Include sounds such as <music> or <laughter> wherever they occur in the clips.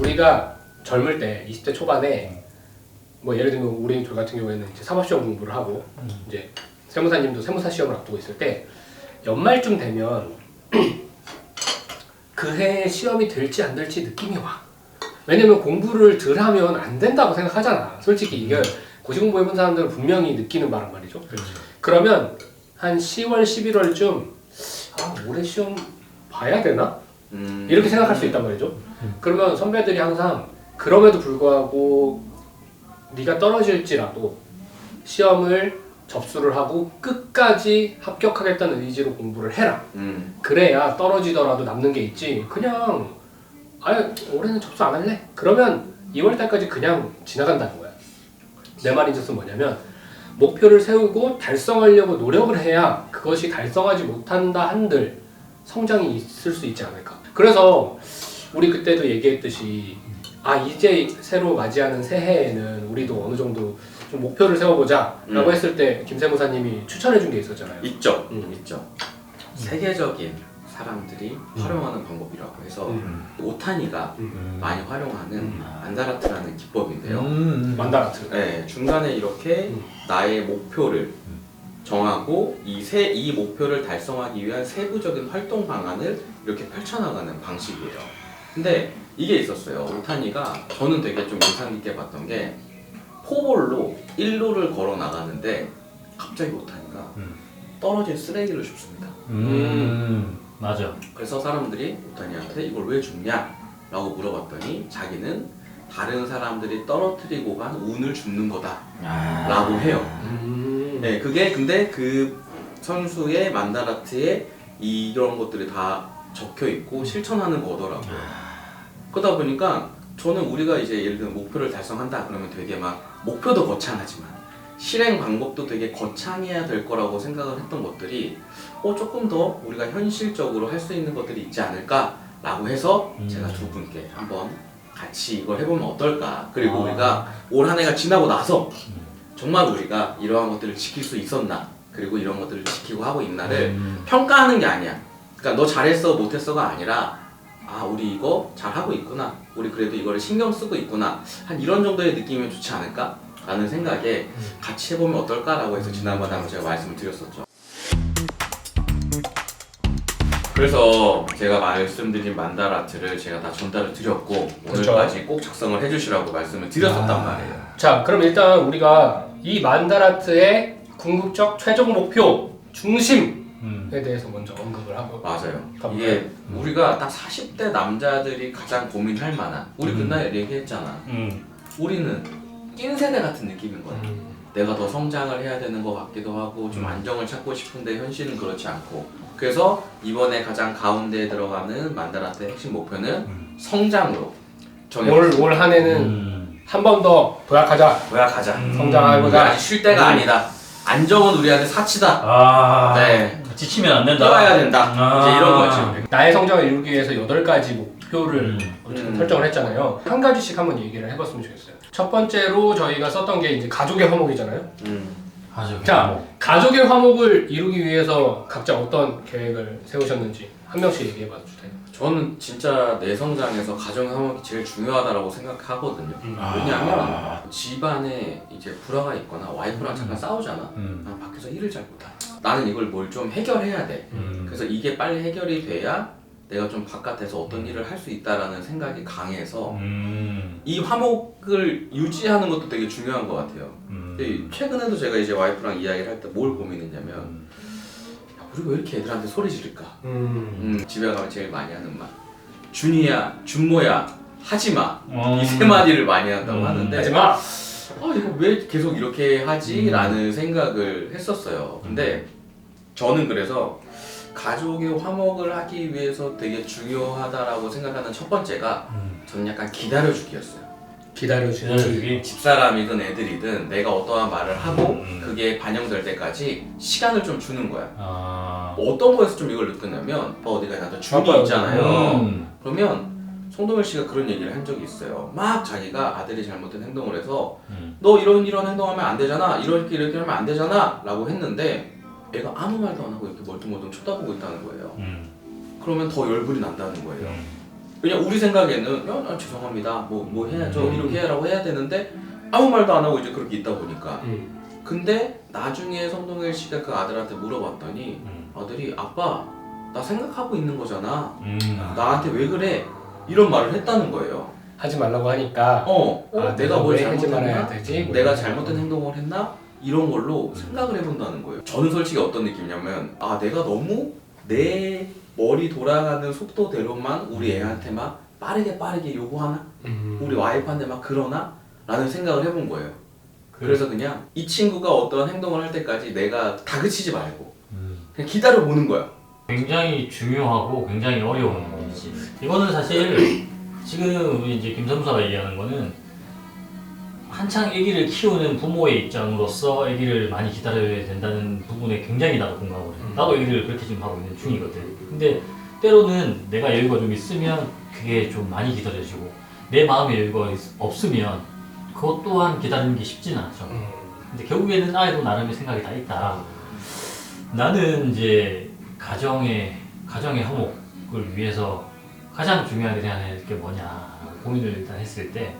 우리가 젊을 때 20대 초반에 뭐 예를 들면 우리 둘 같은 경우에는 이제 사법시험 공부를 하고 이제 세무사님도 세무사 시험을 앞두고 있을 때 연말쯤 되면 <clears throat> 그 해에 시험이 될지 안 될지 느낌이 와. 왜냐면 공부를 덜 하면 안 된다고 생각하잖아. 솔직히 이게 고시 공부 해본 사람들은 분명히 느끼는 바란 말이죠. 그러면 한 10월, 11월쯤 아 올해 시험 봐야 되나? 음. 이렇게 생각할 수 있단 말이죠. 그러면 선배들이 항상 그럼에도 불구하고 네가 떨어질지라도 시험을 접수를 하고 끝까지 합격하겠다는 의지로 공부를 해라. 음. 그래야 떨어지더라도 남는 게 있지. 그냥 아예 올해는 접수 안 할래. 그러면 2월 달까지 그냥 지나간다는 거야. 내 말인 즉슨 뭐냐면 목표를 세우고 달성하려고 노력을 해야 그것이 달성하지 못한다 한들 성장이 있을 수 있지 않을까. 그래서 우리 그때도 얘기했듯이 아 이제 새로 맞이하는 새해에는 우리도 어느 정도 좀 목표를 세워보자라고 음. 했을 때 김세무사님이 추천해준 게 있었잖아요. 있죠. 음. 있죠. 세계적인 사람들이 활용하는 방법이라고 해서 음. 오타니가 많이 활용하는 기법인데요. 음. 만다라트. 네, 중간에 이렇게 음. 나의 목표를 정하고 이 세 이 목표를 달성하기 위한 세부적인 활동 방안을 이렇게 펼쳐나가는 방식이에요. 근데 이게 있었어요. 오타니가 저는 되게 좀 인상 깊게 봤던 게 포볼로 1루를 걸어 나가는데 갑자기 오타니가 음. 떨어진 쓰레기를 줍습니다. 음. 맞아. 그래서 사람들이 오타니한테 이걸 왜 줍냐? 라고 물어봤더니 자기는 다른 사람들이 떨어뜨리고 간 운을 줍는 거다. 아. 라고 해요. 음. 네, 그게 근데 그 선수의 만다라트에 이런 것들이 다 적혀 있고 실천하는 거더라고요. 그러다 보니까 저는 우리가 이제 예를 들면 목표를 달성한다 그러면 되게 막 목표도 거창하지만 실행 방법도 되게 거창해야 될 거라고 생각을 했던 것들이 어 조금 더 우리가 현실적으로 할 수 있는 것들이 있지 않을까라고 해서 음. 제가 두 분께 한번 같이 이걸 해보면 어떨까 그리고 아. 우리가 올 한 해가 지나고 나서 정말 우리가 이러한 것들을 지킬 수 있었나 그리고 이런 것들을 지키고 하고 있나를 음. 평가하는 게 아니야. 그러니까 너 잘했어 못했어가 아니라 아 우리 이거 잘하고 있구나. 우리 그래도 이거를 신경 쓰고 있구나. 한 이런 정도의 느낌이면 좋지 않을까? 라는 생각에 같이 해보면 어떨까라고 해서 지난번에 한번 제가 말씀을 드렸었죠. 그래서 제가 말씀드린 만다라트를 제가 다 전달을 드렸고 그쵸. 오늘까지 꼭 작성을 해주시라고 말씀을 드렸었단 아. 말이에요. 자, 그럼 일단 우리가 이 만다라트의 궁극적 최종 목표 중심에 음. 대해서 먼저 언급을 하고 맞아요. 가볼까요? 이게 우리가 딱 40대 남자들이 가장 고민할 만한 우리 음. 그날 얘기했잖아. 음. 우리는 낀 세대 같은 느낌인 거야. 음. 내가 더 성장을 해야 되는 것 같기도 하고 좀 음. 안정을 찾고 싶은데 현실은 그렇지 않고 그래서 이번에 가장 가운데에 들어가는 만다라트 핵심 목표는 음. 성장으로 정해 올, 올 한 해는 음. 한 번 더 도약하자. 도약하자. 음. 성장하고자. 아직 쉴 때가 음. 아니다. 안정은 우리한테 사치다. 아. 네. 지치면 안 된다. 뛰어야 된다. 아. 이제 이런 거지. 나의 성장을 이루기 위해서 여덟 가지 목표를 음. 음. 설정을 했잖아요. 한 가지씩 한번 얘기를 해봤으면 좋겠어요. 첫 번째로 저희가 썼던 게 이제 가족의 화목이잖아요. 음. 아주. 자, 가족의 화목을 이루기 위해서 각자 어떤 계획을 세우셨는지 한 명씩 얘기해봐 주세요. 저는 진짜 내 성장에서 가정 화목이 제일 중요하다라고 생각하거든요. 아. 왜냐하면 집안에 이제 불화가 있거나 와이프랑 잠깐 싸우잖아. 음. 난 밖에서 일을 잘 못해. 나는 이걸 뭘 좀 해결해야 돼. 음. 그래서 이게 빨리 해결이 돼야 내가 좀 바깥에서 어떤 일을 할 수 있다라는 생각이 강해서 음. 이 화목을 유지하는 것도 되게 중요한 것 같아요. 음. 근데 최근에도 제가 이제 와이프랑 이야기를 할 때 뭘 고민했냐면 야, 우리가 왜 이렇게 애들한테 소리 지를까? 음. 음, 집에 가면 제일 많이 하는 말. 준이야, 준모야, 하지마. 어. 이세 마디를 많이 한다고 음. 하는데 하지마. 아 이거 왜 계속 이렇게 하지? 라는 생각을 했었어요. 근데 저는 그래서 가족의 화목을 하기 위해서 되게 중요하다라고 생각하는 첫 번째가 음. 저는 약간 기다려주기였어요. 기다려주는 기다려주기. 집사람이든 애들이든 내가 어떠한 말을 하고 음. 그게 반영될 때까지 시간을 좀 주는 거야. 아. 어떤 거에서 좀 이걸 느꼈냐면 어, 어디가 나도 아빠요. 있잖아요. 음. 그러면 송동열 씨가 그런 얘기를 한 적이 있어요. 막 자기가 아들이 잘못된 행동을 해서 음. 너 이런 이런 행동하면 안 되잖아. 이렇게 이렇게 하면 안 되잖아. 라고 했는데 애가 아무 말도 안 하고 이렇게 멀뚱멀뚱 쳐다보고 있다는 거예요. 음. 그러면 더 열불이 난다는 거예요. 음. 그냥 우리 생각에는 야, 나 죄송합니다. 뭐 뭐 해야죠. 음. 이렇게 해라고 해야 되는데 아무 말도 안 하고 이제 그렇게 있다 보니까. 음. 근데 나중에 성동일 씨가 그 아들한테 물어봤더니 음. 아들이 아빠 나 생각하고 있는 거잖아. 음. 나한테 왜 그래? 이런 말을 했다는 거예요. 하지 말라고 하니까 어, 어, 아, 내가 뭘 왜 하지 말아야 잘못했나? 되지? 뭐 내가 이런 잘못된 생각. 행동을 했나? 이런 걸로 생각을 해본다는 거예요. 저는 솔직히 어떤 느낌이냐면 아 내가 너무 내 머리 돌아가는 속도대로만 우리 애한테 막 빠르게 빠르게 요구하나? 음. 우리 와이프한테 막 그러나? 라는 생각을 해본 거예요. 그래서 그냥 이 친구가 어떤 행동을 할 때까지 내가 다그치지 말고 음. 그냥 기다려 보는 거야. 굉장히 중요하고 굉장히 어려운 일이지. 이거는 사실 지금 우리 이제 김선수가 얘기하는 거는 한창 아기를 키우는 부모의 입장으로서 아기를 많이 기다려야 된다는 부분에 굉장히 나도 공감을 해. 음. 나도 아기를 그렇게 지금 하고 있는 중이거든. 근데 때로는 내가 여유가 좀 있으면 그게 좀 많이 기다려지고 내 마음에 여유가 있- 없으면 그것 또한 기다리는 게 쉽지는 않죠. 음. 근데 결국에는 아이도 나름의 생각이 다 있다. 나는 이제 가정의 가정의 화목을 위해서 가장 중요하게 생각할 게 뭐냐 고민을 일단 했을 때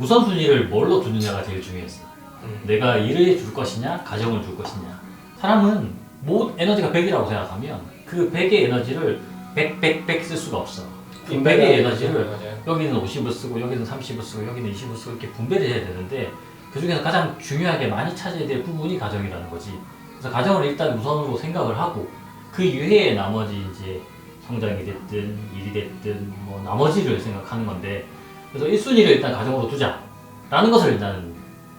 우선순위를 뭘로 두느냐가 제일 중요했어. 음. 내가 일을 줄 것이냐, 가정을 줄 것이냐. 사람은 뭐 에너지가 100이라고 생각하면 그 100의 에너지를 100, 100, 100 쓸 수가 없어. 이 100의 에너지를. 여기는 50을 쓰고 여기는 30을 쓰고 여기는 20을 쓰고 이렇게 분배를 해야 되는데 그 중에서 가장 중요하게 많이 차지해야 될 부분이 가정이라는 거지. 그래서 가정을 일단 우선으로 생각을 하고 그 이외에 나머지 이제 성장이 됐든 일이 됐든 뭐 나머지를 생각하는 건데 그래서 1순위를 일단 가정으로 두자라는 것을 일단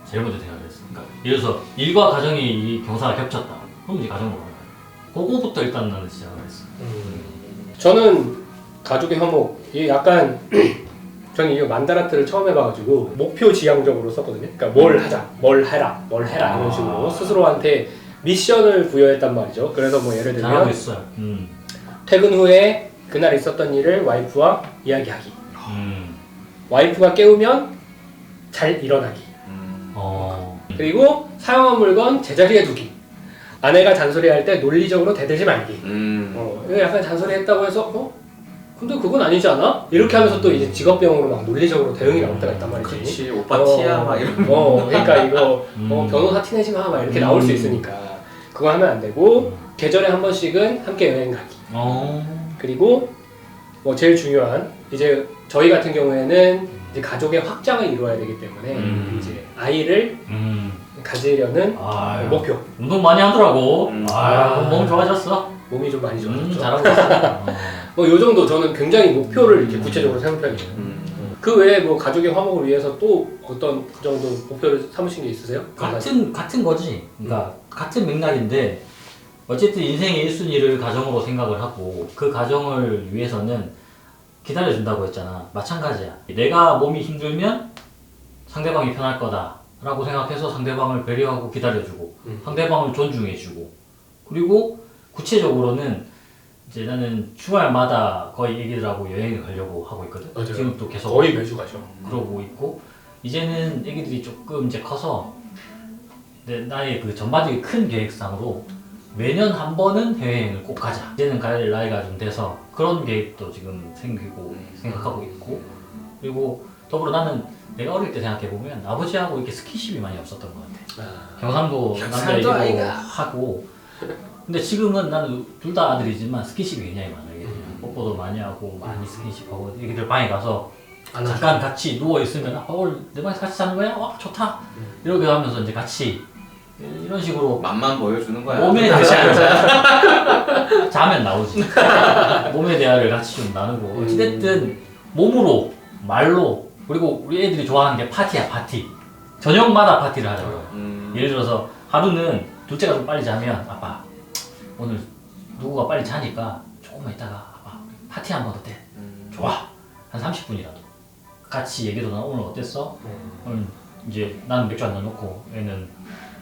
제일 먼저 생각을 했어. 그러니까 예를 들어서 일과 가정이 이 경사가 겹쳤다. 그럼 이제 가정으로 거야. 그거부터 일단 나는 시작을 했어. 음. 저는 가족의 화목 이게 약간 <clears throat> 저는 이 만다라트를 처음 해봐가지고 목표 지향적으로 썼거든요. 그러니까 뭘 하자, 뭘 해라, 뭘 해라 이런 식으로 아. 스스로한테 미션을 부여했단 말이죠. 그래서 뭐 예를 잘하고 들면 있어요. 음. 퇴근 후에 그날 있었던 일을 와이프와 이야기하기. 음. 와이프가 깨우면 잘 일어나기. 음. 어. 그리고 사용한 물건 제자리에 두기. 아내가 잔소리할 때 논리적으로 대들지 말기. 음. 어, 이거 약간 잔소리했다고 해서 어? 근데 그건 아니지 않아? 이렇게 하면서 또 이제 직업병으로 막 논리적으로 대응이 나올 때가 있단 말이지. 그렇지 오빠 어, 티야 막 이런. 어, 그러니까 이거 어, 음. 변호사 티 내지 마, 막 이렇게 음. 나올 수 있으니까 그거 하면 안 되고 계절에 한 번씩은 함께 여행 가기. 어. 그리고 뭐 제일 중요한 이제 저희 같은 경우에는 이제 가족의 확장을 이루어야 되기 때문에 음. 이제 아이를 음. 가지려는 아. 목표. 운동 많이 하더라고. 음. 아, 몸 좋아졌어. 몸이 좀 많이 좋아졌죠. 음, 잘하고 있어. <laughs> 뭐 요 정도 저는 굉장히 목표를 이렇게 구체적으로 세운 편이에요. 음. 그 외에 뭐 가족의 화목을 위해서 또 어떤 그 정도 목표를 삼으신 게 있으세요? 같은 같은 거지. 그러니까 같은 맥락인데 어쨌든 인생의 1순위를 가정으로 생각을 하고 그 가정을 위해서는 기다려 준다고 했잖아. 마찬가지야. 내가 몸이 힘들면 상대방이 편할 거다 라고 생각해서 상대방을 배려하고 기다려주고 음. 상대방을 존중해주고 그리고 구체적으로는 이제 나는 주말마다 거의 애기들하고 여행을 가려고 하고 있거든. 맞아요. 지금 또 계속 거의 매주 가죠. 그러고 있고 이제는 애기들이 조금 이제 커서 내 나의 그 전반적인 큰 계획상으로 매년 한 번은 해외여행을 꼭 가자. 이제는 갈 나이가 좀 돼서 그런 계획도 지금 생기고 생각하고 있고 그리고 더불어 나는 내가 어릴 때 생각해 보면 아버지하고 이렇게 스킨십이 많이 없었던 것 같아. 아, 경상도 경상도 남자이고 아이가. 하고 근데 지금은 나는 둘 다 아들이지만 스킨십이 굉장히 많아 애기들 뽀뽀도 많이 하고 많이 스킨십하고 애기들 방에 가서 안. 잠깐 같이 누워 있으면 아빠 오늘 내 방에서 같이 자는 거야? 와 좋다 이렇게 하면서 이제 같이 이런 식으로 맛만 보여주는 거야. 몸에 <laughs> 다시 자면 나오지 <laughs> 몸의 대화를 같이 좀 나누고 어찌됐든 몸으로 말로 그리고 우리 애들이 좋아하는 게 파티야 파티 저녁마다 파티를 하자고요 음. 예를 들어서 하루는 둘째가 좀 빨리 자면 아빠 오늘 누구가 빨리 자니까 조금만 있다가 아빠 파티 한 번 어때? 음. 좋아 한 30분이라도 같이 얘기도 나 오늘 어땠어? 음. 오늘 이제 나는 맥주 한잔 놓고 얘는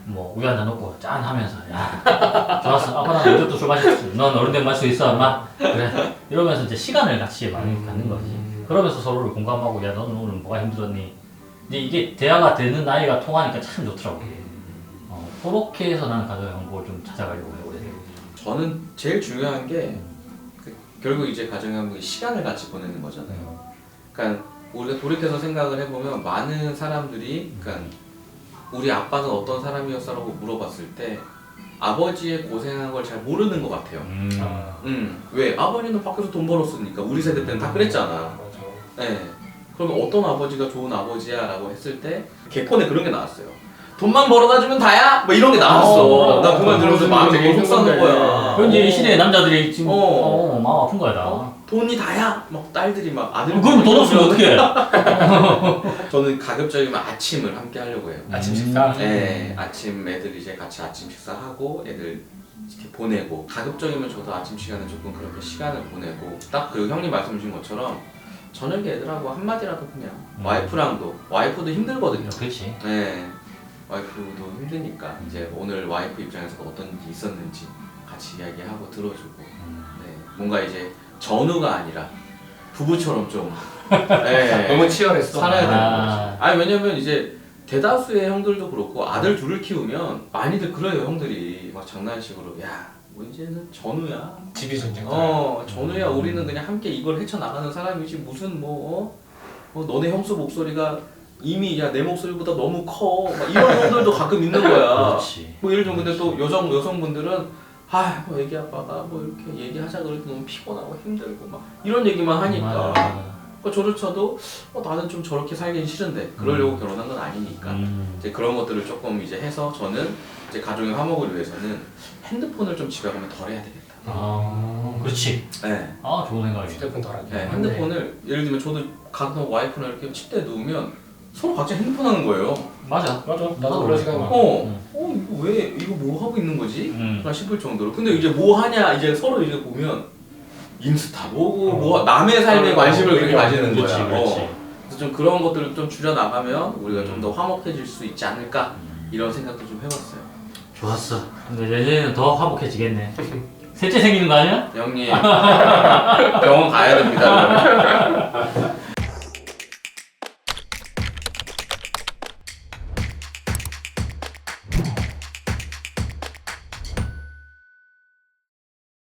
뭐 우유 한잔 놓고 짠 하면서 야 <laughs> 좋았어. 아빠 나 어제도 술 마셨어. 넌 어른 된 마실 수 있어 엄마. 그래. 이러면서 이제 시간을 같이 많이 음. 갖는 거지. 그러면서 서로를 공감하고 야 너는 오늘 뭐가 힘들었니? 이제 이게 대화가 되는 나이가 통하니까 참 좋더라고. 어, 그렇게 해서 나는 가족의 행복을 좀 찾아가려고 해 오래 저는 제일 중요한 게 그 결국 이제 가정의 시간을 같이 보내는 거잖아요. 그러니까 우리가 돌이켜서 생각을 해보면 많은 사람들이 그러니까 우리 아빠는 어떤 사람이었어라고 물어봤을 때 아버지의 고생한 걸 잘 모르는 것 같아요. 음. 아, 음, 왜? 아버지는 밖에서 돈 벌었으니까 우리 세대 때는 다 그랬잖아. 맞아. 네. 그러면 어떤 아버지가 좋은 아버지야 라고 했을 때 개콘에 그런 게 나왔어요. 돈만 벌어다 주면 다야? 뭐 이런 게 나왔어. 어, 나 그말 들으면서 마음이 되게 속상한. 거야. 이제 이 시대의 남자들이 지금 어. 어, 마음 아픈 거야 다. 어? 돈이 다야? 막 딸들이 막 아들. 그럼 돈 없으면 어떻게 해? <laughs> 저는 가급적이면 아침을 함께 하려고 해요. 아침 식사. 네, 아침 애들 이제 같이 아침 식사하고 애들 이렇게 보내고 가급적이면 저도 아침 시간에 조금 그렇게 시간을 보내고 딱 그 형님 말씀 주신 것처럼 저녁에 애들하고 한마디라도 그냥 음. 와이프랑도 와이프도 힘들거든요. 그렇지. 네, 와이프도 힘드니까 이제 오늘 와이프 입장에서 어떤 일이 있었는지 같이 이야기하고 들어주고 음. 네, 뭔가 이제 전우가 아니라 부부처럼 좀 네, <laughs> 너무 치열했어. 살아야 되는 아. 거지. 아니 왜냐면 이제 대다수의 형들도 그렇고 아들 둘을 키우면 많이들 그래요 형들이 막 장난식으로 야 뭐 이제는 전우야. 집이 전쟁. 어 전우야 우리는 그냥 함께 이걸 헤쳐나가는 사람이지 무슨 뭐 어? 어, 너네 형수 목소리가 이미 야 내 목소리보다 너무 커. 막 이런 형들도 가끔 있는 거야. <laughs> 그렇지. 뭐 예를 들면 근데 또 여성 여성분들은 아, 뭐 애기 아빠가 뭐 이렇게 얘기하자 그럴 때 너무 피곤하고 힘들고 막 이런 얘기만 하니까 맞아. 그 저조차도 어, 나는 좀 저렇게 살긴 싫은데 그러려고 결혼한 건 아니니까 음. 이제 그런 것들을 조금 이제 해서 저는 이제 가족의 화목을 위해서는 핸드폰을 좀 집에 가면 덜 해야 되겠다. 아, 그렇지. 네. 아, 좋은 생각이다. 휴대폰 덜하게. 네, 핸드폰을 예를 들면 저도 가끔 와이프랑 이렇게 침대에 누우면 서로 각자 핸드폰 하는 거예요. 맞아. 맞아. 나도 그런 시간. 많아. 어, 음. 어 왜 이거 뭐 하고 있는 거지? 음. 나 싶을 정도로. 근데 이제 뭐 하냐 이제 서로 이제 보면 인스타 보고 뭐 남의 삶에 어, 관심을 그렇게 그렇지, 가지는 그렇지, 거야. 그렇지. 어. 그래서 좀 그런 것들을 좀 줄여 나가면 우리가 좀 더 화목해질 수 있지 않을까 이런 생각도 좀 해봤어요. 좋았어. 근데 내년에는 더 화목해지겠네. 셋째 생기는 거 아니야? 형님 <laughs> 병원 가야 됩니다.